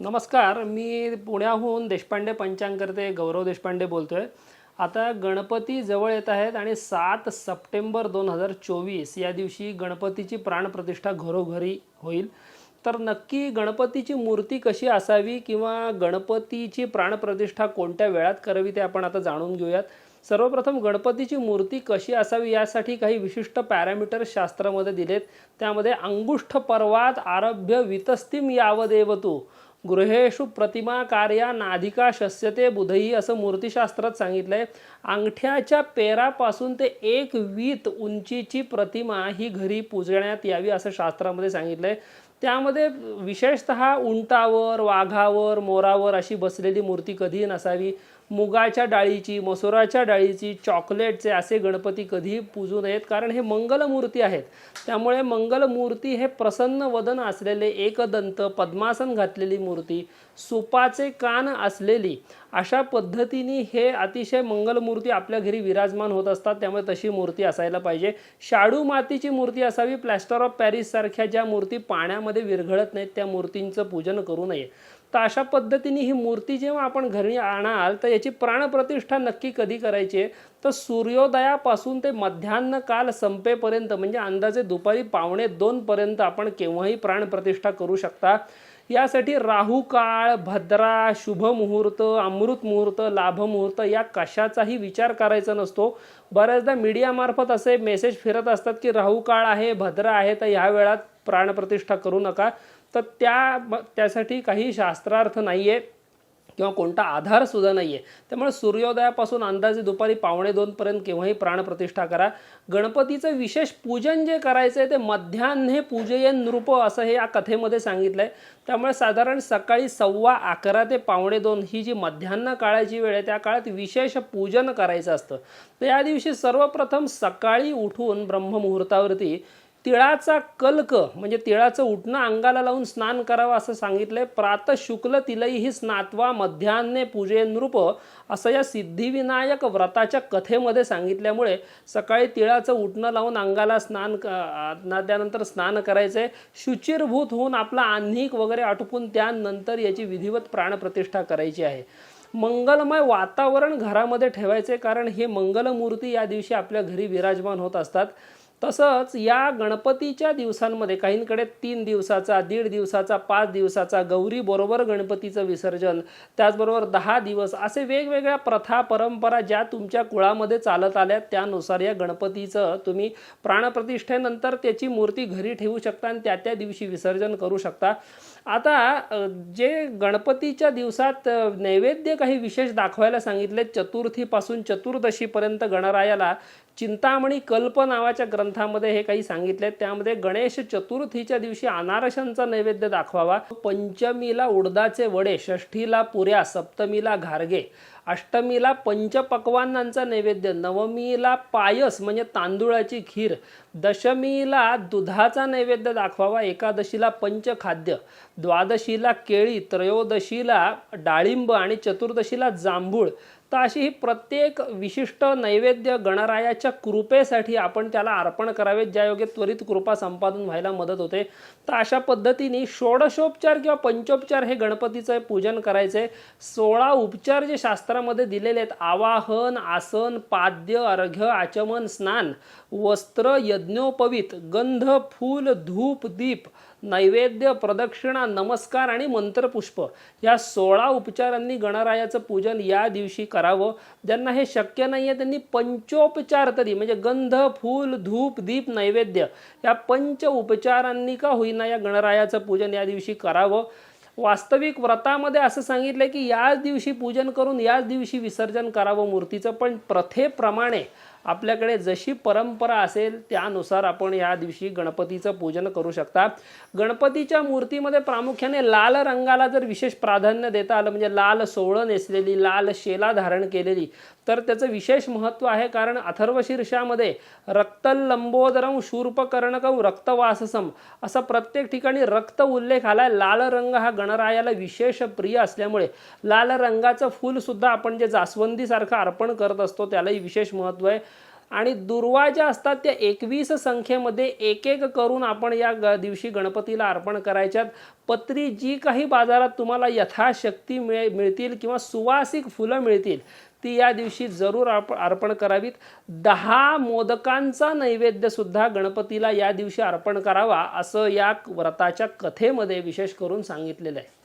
नमस्कार मी पुण्याहून देशपांडे पंचांगकर्ते गौरव देशपांडे बोलतो आहे आता गणपती जवळ येत आहेत आणि सात सप्टेंबर दोन हजार चोवीस या दिवशी गणपतीची प्राणप्रतिष्ठा घरोघरी होईल. तर नक्की गणपतीची मूर्ती कशी असावी किंवा गणपतीची प्राणप्रतिष्ठा कोणत्या वेळात करावी ते आपण आता जाणून घेऊयात. सर्वप्रथम गणपतीची मूर्ती कशी असावी यासाठी काही विशिष्ट पॅरामीटर शास्त्रामध्ये दिलेत. त्यामध्ये अंगुष्ठ पर्वात आरभ्य वितस्तिम यावदेव तू गृहेषु प्रतिमा कार्या नाधिका शस्यते बुधई असं मूर्तिशास्त्रात सांगितलंय. अंगठ्याच्या पेरापासून ते एक वीत उंचीची प्रतिमा ही घरी पूजण्यात यावी असं शास्त्रामध्ये सांगितलंय. त्यामध्ये विशेषतः उंटावर वाघावर मोरावर अशी बसलेली मूर्ती कधीही नसावी. मुगाच्या डाळीची मसुराच्या डाळीची चॉकलेटचे असे गणपती कधीही पूजू नयेत. कारण हे मंगलमूर्ती आहेत. त्यामुळे मंगलमूर्ती हे प्रसन्न वदन असलेले एकदंत पद्मासन घातलेली मूर्ती सुपाचे कान असलेली अशा पद्धतीने हे अतिशय मंगलमूर्ती आपल्या घरी विराजमान होत असतात. त्यामुळे तशी मूर्ती असायला पाहिजे. शाडू मातीची मूर्ती असावी. प्लॅस्टर ऑफ पॅरिस सारख्या ज्या मूर्ती पाण्यामध्ये विरघळत नाहीत त्या मूर्तींचं पूजन करू नये. तर अशा पद्धतीने ही मूर्ती जेव्हा आपण घरी आणाल तर याची प्राणप्रतिष्ठा नक्की कधी करायची आहे? तर सूर्योदयापासून ते मध्यान्ह काल संपेपर्यंत म्हणजे अंदाजे दुपारी पावणे दोनपर्यंत आपण केव्हाही प्राणप्रतिष्ठा करू शकता. यासाठी राहू काळ भद्रा शुभ मुहूर्त अमृत मुहूर्त लाभ मुहूर्त या कशाचाही विचार करायचा नसतो. बऱ्याचदा मीडियामार्फत असे मेसेज फिरत असतात की राहू काळ आहे भद्रा आहे तर ह्या वेळात प्राणप्रतिष्ठा करू नका. तर त्या त्यासाठी काही शास्त्रार्थ नाही आहे किंवा कोणता आधारसुद्धा नाही आहे त्यामुळे सूर्योदयापासून अंदाजे दुपारी पावणे दोनपर्यंत केव्हाही प्राणप्रतिष्ठा करा. गणपतीचं विशेष पूजन जे करायचं आहे ते मध्यान्हे पूजयन नृप असं हे या कथेमध्ये सांगितलं आहे त्यामुळे साधारण सकाळी सव्वा अकरा ते पावणे दोन ही जी मध्यान्ह काळाची वेळ आहे त्या काळात विशेष पूजन करायचं असतं. तर या दिवशी सर्वप्रथम सकाळी उठून ब्रह्ममुहूर्तावरती तिळाचा कल्क म्हणजे तिळाचं उठणं अंगाला लावून स्नान करावं असं सांगितलंय. प्रात शुक्ल तिलही स्नात्वा मध्यान्हे पूजे नृप असं या सिद्धिविनायक व्रताच्या कथेमध्ये सांगितल्यामुळे सकाळी तिळाचं उठणं लावून अंगाला स्नान त्यानंतर स्नान करायचंय. शुचिरभूत होऊन आपला आन्हिक वगैरे आटपून त्यानंतर याची विधिवत प्राणप्रतिष्ठा करायची आहे. मंगलमय वातावरण घरामध्ये ठेवायचे कारण हे मंगलमूर्ती या दिवशी आपल्या घरी विराजमान होत असतात. तसंच या गणपतीच्या दिवसांमध्ये काहींकडे तीन दिवसाचा दीड दिवसाचा पाच दिवसाचा गौरीबरोबर गणपतीचं विसर्जन त्याचबरोबर दहा दिवस असे वेगवेगळ्या प्रथा परंपरा ज्या तुमच्या कुळामध्ये चालत आल्या त्यानुसार या गणपतीचं तुम्ही प्राणप्रतिष्ठेनंतर त्याची मूर्ती घरी ठेवू शकता आणि त्या त्या दिवशी विसर्जन करू शकता. आता जे गणपतीच्या दिवसात नैवेद्य काही विशेष दाखवायला सांगितले चतुर्थीपासून चतुर्दशीपर्यंत गणरायाला चिंतामणी कल्प नावाच्या ग्रंथामध्ये हे काही सांगितले त्यामध्ये गणेश चतुर्थीच्या दिवशी अनारशांचा नैवेद्य दाखवावा. पंचमीला उडदाचे वडे षष्ठीला पुऱ्या सप्तमीला घारगे अष्टमीला पंचपक्वानांचा नैवेद्य नवमीला पायस म्हणजे तांदूळाची खीर दशमीला दुधाचा नैवेद्य दाखवावा एकादशीला पंचखाद्य द्वादशीला केळी त्रयोदशीला डाळिंब आणि चतुर्दशीला जांभूळ तर अशी ही प्रत्येक विशिष्ट नैवेद्य गणरायाच्या कृपेसाठी आपण त्याला अर्पण करावेत ज्या योगे त्वरित कृपा संपादन व्हायला मदत होते. तर अशा पद्धतीने षोडशोपचार किंवा पंचोपचार हे गणपतीचं पूजन करायचे सोळा उपचार जे शास्त्रामध्ये दिलेले आहेत आवाहन आसन पाद्य अर्घ्य आचमन स्नान वस्त्र यज्ञोपवीत गंध फूल धूप दीप नैवेद्य प्रदक्षिणा नमस्कार आणि मंत्रपुष्प. या सोळा उपचारांनी गणरायाचं पूजन या दिवशी करावं. ज्यांना हे शक्य नाही आहे त्यांनी पंचोपचार तरी म्हणजे गंध फूल धूप दीप नैवेद्य या पंच उपचारांनी का होईना या गणरायाचं पूजन या दिवशी करावं. वास्तविक व्रतामध्ये असं सांगितलं की याच दिवशी पूजन करून याच दिवशी विसर्जन करावं मूर्तीचं पण प्रथेप्रमाणे आपल्याकडे जशी परंपरा असेल त्यानुसार आपण या दिवशी गणपतीचं पूजन करू शकता. गणपतीच्या मूर्तीमध्ये प्रामुख्याने लाल रंगाला जर विशेष प्राधान्य देता आलं म्हणजे लाल सोवळं नेसलेली लाल शेला धारण केलेली तर त्याचं विशेष महत्त्व आहे कारण अथर्व शीर्षामध्ये रक्तलंबोदरम शूर्पकर्णकम रक्तवाससम असा प्रत्येक ठिकाणी रक्त उल्लेख आलाय. लाल रंग हा गणरायाला विशेष प्रिय असल्यामुळे लाल रंगाचं फुलसुद्धा आपण जे जास्वंदीसारखं अर्पण करत असतो त्यालाही विशेष महत्त्व आहे. आणि दुर्वा ज्या असतात त्या एकवीस संख्येमध्ये एक एक करून आपण या ग दिवशी गणपतीला अर्पण करायच्यात. पत्री जी काही बाजारात तुम्हाला यथाशक्ती मिळे मिळतील किंवा सुवासिक फुलं मिळतील ती या दिवशी जरूर अर्प अर्पण करावीत. दहा मोदकांचा नैवेद्यसुद्धा गणपतीला या दिवशी अर्पण करावा असं या व्रताच्या कथेमध्ये विशेष करून सांगितलेलं आहे.